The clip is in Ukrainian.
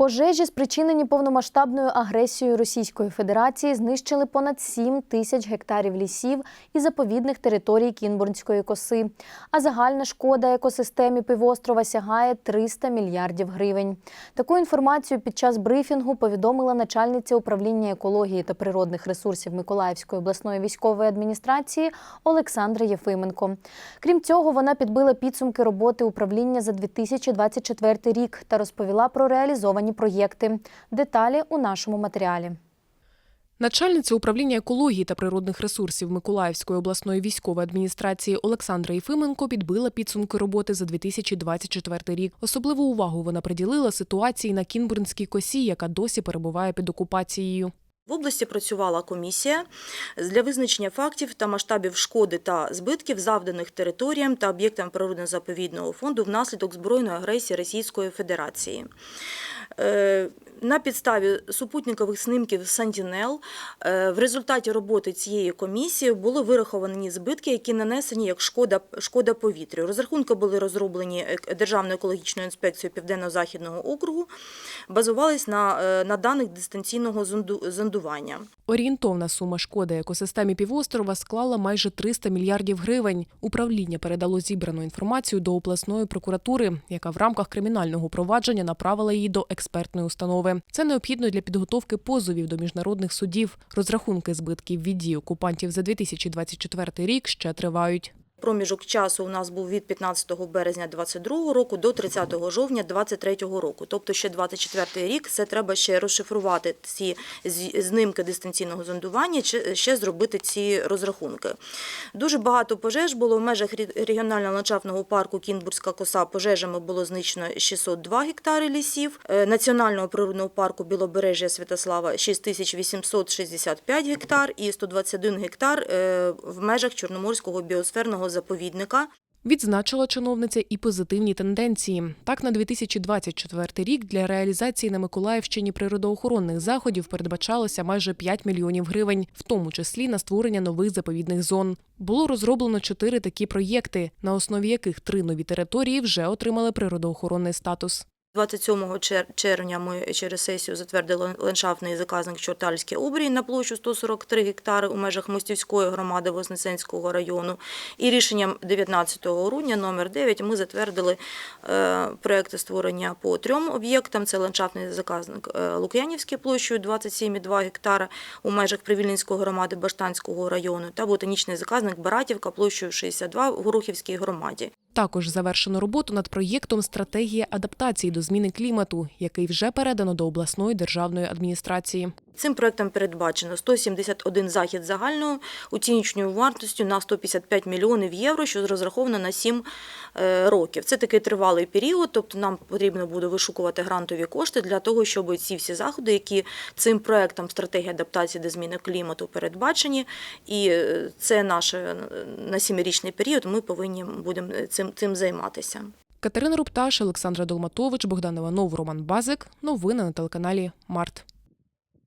Пожежі, спричинені повномасштабною агресією Російської Федерації, знищили понад 7 тисяч гектарів лісів і заповідних територій Кінбурнської коси. А загальна шкода екосистемі півострова сягає 300 мільярдів гривень. Таку інформацію під час брифінгу повідомила начальниця управління екології та природних ресурсів Миколаївської обласної військової адміністрації Олександра Єфименко. Крім цього, вона підбила підсумки роботи управління за 2024 рік та розповіла про реалізовані проєкти. Деталі у нашому матеріалі. Начальниця управління екології та природних ресурсів Миколаївської обласної військової адміністрації Олександра Єфименко підбила підсумки роботи за 2024 рік. Особливу увагу вона приділила ситуації на Кінбурнській косі, яка досі перебуває під окупацією. В області працювала комісія для визначення фактів та масштабів шкоди та збитків, завданих територіям та об'єктам природно-заповідного фонду внаслідок збройної агресії Російської Федерації. На підставі супутникових снимків Сантінел е, в результаті роботи цієї комісії були вираховані збитки, які нанесені як шкода, шкода повітрю. Розрахунки були розроблені е, Державною екологічною інспекцією Південно-Західного округу, базувались на, е, на даних дистанційного зондування. Орієнтовна сума шкоди екосистемі півострова склала майже 300 мільярдів гривень. Управління передало зібрану інформацію до обласної прокуратури, яка в рамках кримінального провадження направила її до експертної установи. Це необхідно для підготовки позовів до міжнародних судів. Розрахунки збитків від дій окупантів за 2024 рік ще тривають. Проміжок часу у нас був від 15 березня 2022 року до 30 жовтня 2023 року. Тобто ще 24 рік це треба ще розшифрувати ці знимки дистанційного зондування, ще зробити ці розрахунки. Дуже багато пожеж було в межах регіонального ландшафтного парку Кінбурзька коса. Пожежами було знищено 602 гектари лісів. Е, Національного природного парку Білобережжя Святослава 6865 гектар і 121 гектар е, в межах Чорноморського біосферного заповідника. Відзначила чиновниця і позитивні тенденції. Так, на 2024 рік для реалізації на Миколаївщині природоохоронних заходів передбачалося майже 5 мільйонів гривень, в тому числі на створення нових заповідних зон. Було розроблено чотири такі проєкти, на основі яких три нові території вже отримали природоохоронний статус. 27 чер- червня ми через сесію затвердили ландшафтний заказник Чортальський обрій на площу 143 гектари у межах Мостівської громади Вознесенського району. І рішенням 19 грудня номер 9 ми затвердили е, проекти створення по трьом об'єктам. Це ландшафтний заказник е, Лук'янівський площею 27,2 гектара у межах Привільненської громади Баштанського району та ботанічний заказник Баратівка площею 62 в Горохівській громаді. Також завершено роботу над проєктом Стратегія адаптації до зміни клімату, який вже передано до обласної державної адміністрації. Цим проектом передбачено 171 захід загальною оціночною вартістю на 155 мільйонів євро, що розраховано на 7 е, років. Це такий тривалий період, тобто нам потрібно буде вишукувати грантові кошти для того, щоб ці всі заходи, які цим проектом стратегії адаптації до зміни клімату передбачені, і е, це наш е, на сімирічний період. Ми повинні будемо цим, цим займатися. Катерина Рупташ, Олександра Долматович, Богдан Іванов, Роман Базик. Новини на телеканалі Март.